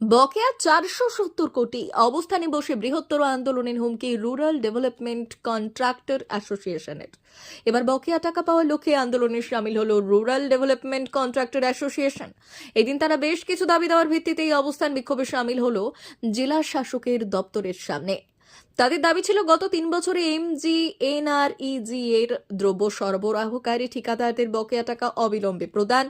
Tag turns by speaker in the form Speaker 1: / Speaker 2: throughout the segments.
Speaker 1: বকেয়া চারশো সত্তর কোটি। অবস্থানে বসে বৃহত্তর আন্দোলনের হুমকি রুরাল ডেভেলপমেন্ট কন্ট্রাক্টর অ্যাসোসিয়েশনের। এবার বকেয়া টাকা পাওয়ার লক্ষ্যে আন্দোলনে সামিল হলো রুরাল ডেভেলপমেন্ট কন্ট্রাক্টর অ্যাসোসিয়েশন। এদিন তারা বেশ কিছু দাবি দেওয়ার ভিত্তিতে এই অবস্থান বিক্ষোভে সামিল হলো জেলা শাসকের দপ্তরের সামনে। তাদের দাবি ছিল, গত তিন বছরে এমজি এনআরইজি এর দ্রব্য সরবরাহকারী ঠিকাদারদের বকেয়া টাকা অবিলম্বে প্রদান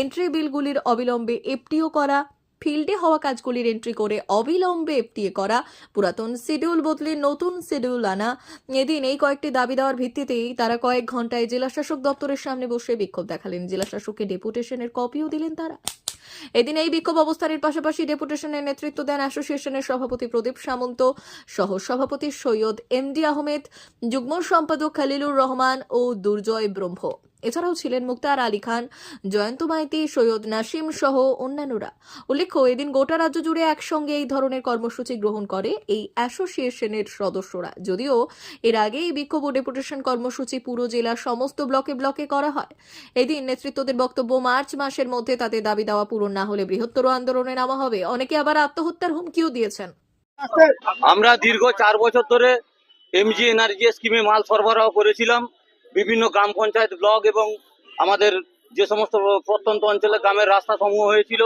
Speaker 1: এন্ট্রি বিলগুলির অবিলম্বে এফটিও করা ফিল্ডে হওয়া কাজগুলির এন্ট্রি করে অবিলম্বে এফটিএ করা। পুরাতন শিডিউল বদলে নতুন শিডিউল আনা। এদিন এই কয়েকটি দাবি দেওয়ার ভিত্তিতেই তারা কয়েক ঘন্টায় জেলাশাসক দপ্তরের সামনে বসে বিক্ষোভ দেখালেন। জেলাশাসককে ডেপুটেশনের কপিও দিলেন তারা। এদিন এই বিক্ষোভ অবস্থানের পাশাপাশি ডেপুটেশনের নেতৃত্ব দেন অ্যাসোসিয়েশনের সভাপতি প্রদীপ সামন্ত, সহ সভাপতি সৈয়দ এমডি আহমেদ, যুগ্ম সম্পাদক খালিলুর রহমান ও দুর্জয় ব্রহ্ম। এছাড়াও ছিলেন মুক্তার আলী খান, জয়ন্ত মাইতি, সৈয়দ নাসিম সহ অন্যান্যরা। উল্লেখ্য, এদিন গোটা রাজ্য জুড়ে একসঙ্গে এই ধরনের কর্মসূচি গ্রহণ করে এই অ্যাসোসিয়েশনের সদস্যরা। যদিও এর আগে এই বিক্ষোভ ও ডেপুটেশন কর্মসূচি পুরো জেলার সমস্ত ব্লকে ব্লকে করা হয়। এদিন নেতৃত্বদের বক্তব্য মার্চ মাসের মধ্যে তাদের দাবি দাওয়া পূরণ না হলে বৃহত্তর আন্দোলনে নামা হবে। অনেকে আবার আত্মহত্যার হুমকিও দিয়েছেন।
Speaker 2: আমরা দীর্ঘ চার বছর ধরে এমজি এনার্জি স্কিমে মাল সরবরাহ করেছিলাম। বিভিন্ন গ্রাম পঞ্চায়েত ব্লক এবং আমাদের যে সমস্ত প্রত্যন্ত অঞ্চলে গ্রামের রাস্তা সমূহ হয়েছিল,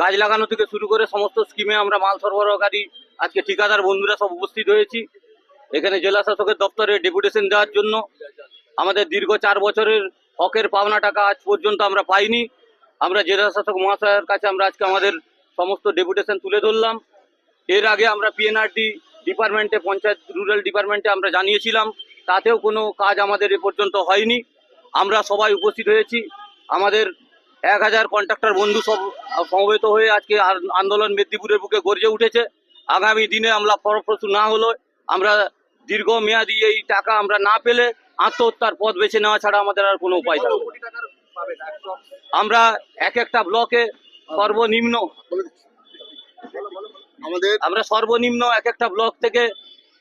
Speaker 2: গাছ লাগানো থেকে শুরু করে সমস্ত স্কিমে আমরা মাল সরবরাহকারী আজকে ঠিকাদার বন্ধুরা সব উপস্থিত হয়েছি। এখানে জেলা শাসকের দপ্তরে ডেপুটেশন দেওয়ার জন্য। আমাদের দীর্ঘ চার বছরের হকের পাওনা টাকা আজ পর্যন্ত আমরা পাইনি। আমরা জেলা শাসক মহাশয়ের কাছে আমরা আজকে আমাদের সমস্ত ডেপুটেশন তুলে ধরলাম। এর আগে আমরা পিএনআরডি ডিপার্টমেন্টে পঞ্চায়েত রুরাল ডিপার্টমেন্টে আমরা জানিয়েছিলাম। তাতেও কোনো কাজ আমাদের এ পর্যন্ত হয়নি। আমরা সবাই উপস্থিত হয়েছি। আমাদের এক হাজার কন্ট্রাক্টর বন্ধু সব সমবেত হয়ে আজকে আন্দোলন মেদিনীপুরের বুকে গর্জে উঠেছে। আগামী দিনে আমরা ফলপ্রসূ না হলো আমরা দীর্ঘ মেয়াদি এই টাকা আমরা না পেলে আত্মহত্যার পথ বেছে নেওয়া ছাড়া আমাদের আর কোনো উপায় থাকবে আমরা এক একটা ব্লকে সর্বনিম্ন
Speaker 3: আমাদের
Speaker 2: আমরা সর্বনিম্ন এক একটা ব্লক থেকে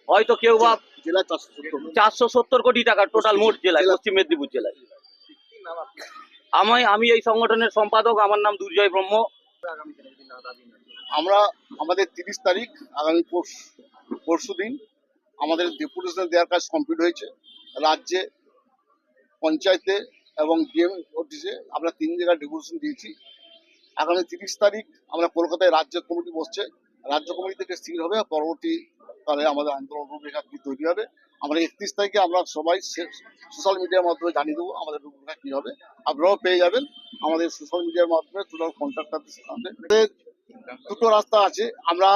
Speaker 2: হয়তো কেউ বা
Speaker 3: জেলা চারশো সত্তর
Speaker 2: চারশো সত্তর কোটি টাকা টোটাল মোট জেলায়
Speaker 3: জেলা-
Speaker 2: পশ্চিম মেদিনীপুর জেলায়। আমি আমি এই সংগঠনের সম্পাদক আমার নাম দুর্জয় ব্রহ্ম।
Speaker 3: আমরা আমাদের তিরিশ তারিখ আগামী পরশু দিন আমাদের ডেপুটেশন দেওয়ার কাজ কমপ্লিট হয়েছে। রাজ্যে পঞ্চায়েতে এবং ডিএম অফিসে আমরা তিন জায়গায় ডেপুটেশন দিয়েছি। আগামী তিরিশ তারিখ আমরা কলকাতায় রাজ্য কমিটি বসছে। রাজ্য কমিটি থেকে স্থির হবে পরবর্তী কালে আমাদের আন্দোলন রূপরেখা কি তৈরি হবে? আমরা একত্রিশ তারিখে আমরা সবাই সোশ্যাল মিডিয়ার মাধ্যমে জানিয়ে দেবো আমাদের রূপরেখা কি হবে। আপনারাও পেয়ে যাবেন আমাদের সোশ্যাল মিডিয়ার মাধ্যমে টোটাল কন্ট্রাক্টারদের আমাদের দুটো রাস্তা আছে, আমরা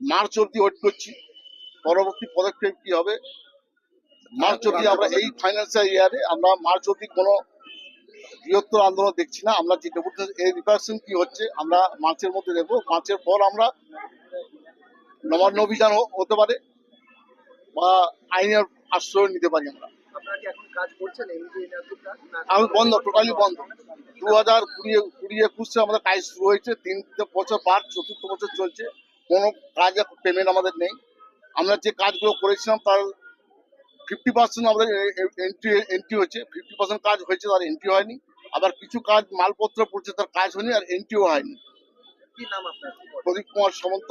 Speaker 3: মার্চ অব্দি ওয়েট করছি, পরবর্তী পদক্ষেপ কি হবে? মার্চ অব্দি আমরা এই ফাইন্যান্সিয়াল ইয়ারে আমরা মার্চ অব্দি কোনো বৃহত্তর আন্দোলন দেখছি না, আমরা যে ডেপুটেশন এই রিপার্সন কি হচ্ছে, আমরা মার্চের মধ্যে দেখব। মার্চের পর আমরা নবান্ন অভিযান হতে পারে বা আইনের আশ্রয় নিতে পারি আমরা। আমি বন্ধ টোটালি বন্ধ। দু হাজার কুড়ি কুড়ি একুশে আমাদের কাজ শুরু হয়েছে তিন বছর পার চতুর্থ বছর চলছে। কোনো কাজ পেমেন্ট আমাদের নেই। আমরা যে কাজগুলো করেছিলাম তার ফিফটি পার্সেন্ট আমাদের এন্ট্রি এন্ট্রি হয়েছে। ফিফটি পার্সেন্ট কাজ হয়েছে তার এন্ট্রি হয়নি। আবার কিছু কাজ মালপত্র পড়ছে তার কাজ হয়নি আর এন্ট্রিও হয়নি।
Speaker 4: কি নাম আপনার?
Speaker 3: প্রদীপ কুমার সামন্ত।